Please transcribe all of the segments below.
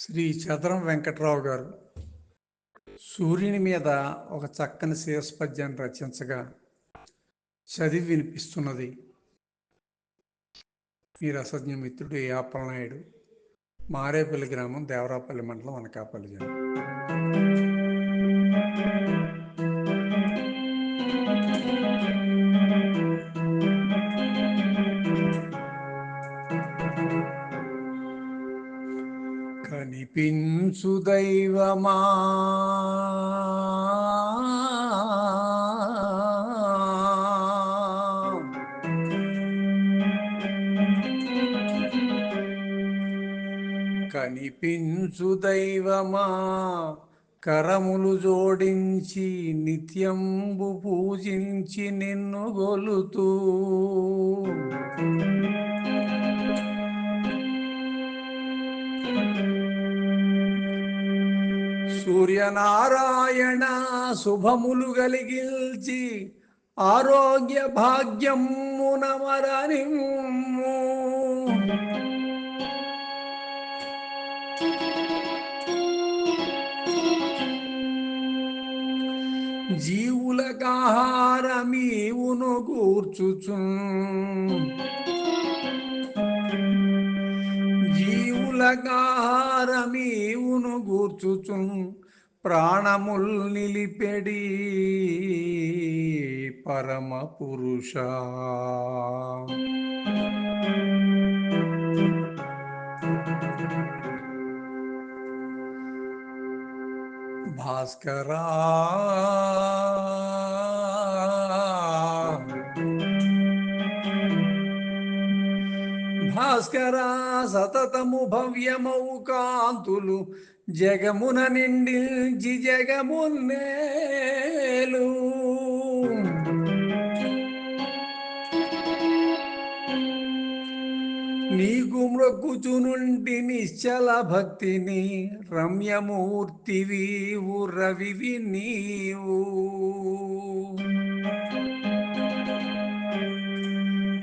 శ్రీ చదరం వెంకట్రావు గారు సూర్యుని మీద ఒక చక్కని శీర్షపద్యాన్ని రచించగా చదివి వినిపిస్తున్నది. మీ రసజ్ఞ మిత్రుడు యాపలనాయుడు మారేపల్లి గ్రామం దేవరాపల్లి మండలం అనకాపల్లి జిల్లా. కనిపించు దైవమా? కనిపించు దైవమా? కరములు జోడించి నిత్యంబు పూజించి నిన్ను గొలుతూ. సూర్యనారాయణ శుభములు కలిగిల్చి ఆరోగ్య భాగ్యమున మరణిమ్ము. జీవులకాహారమీవును కూర్చుచు. భారమీవును గూర్చుచు ప్రాణముల్ నిలిపెడి పరమ పురుష. భాస్కరా భాస్కరా సతతము భవ్యమౌ కాంతులు జగమున నిండిల్చి జగమున్నేలు. నీకు మ్రొక్కుచునుంటి నిశ్చల భక్తిని రమ్యమూర్తివి రవివి నీవు.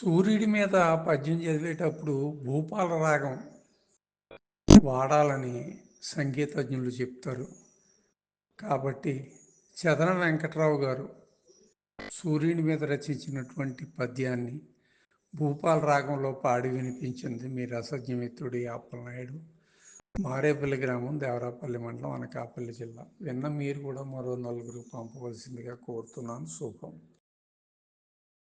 సూర్యుడి మీద పద్యం చదివేటప్పుడు భూపాల రాగం వాడాలని సంగీతజ్ఞులు చెప్తారు. కాబట్టి చదన వెంకట్రావు గారు సూర్యుని మీద రచించినటువంటి పద్యాన్ని భూపాల రాగంలో పాడి వినిపించింది మీ రసజ్ఞమిత్రుడి ఆపలనాయుడు మారేపల్లి గ్రామం దేవరాపల్లి మండలం అనకాపల్లి జిల్లా. విన్న మీరు కూడా మరో నలుగురు పంపవలసిందిగా కోరుతున్నాను. శుభం.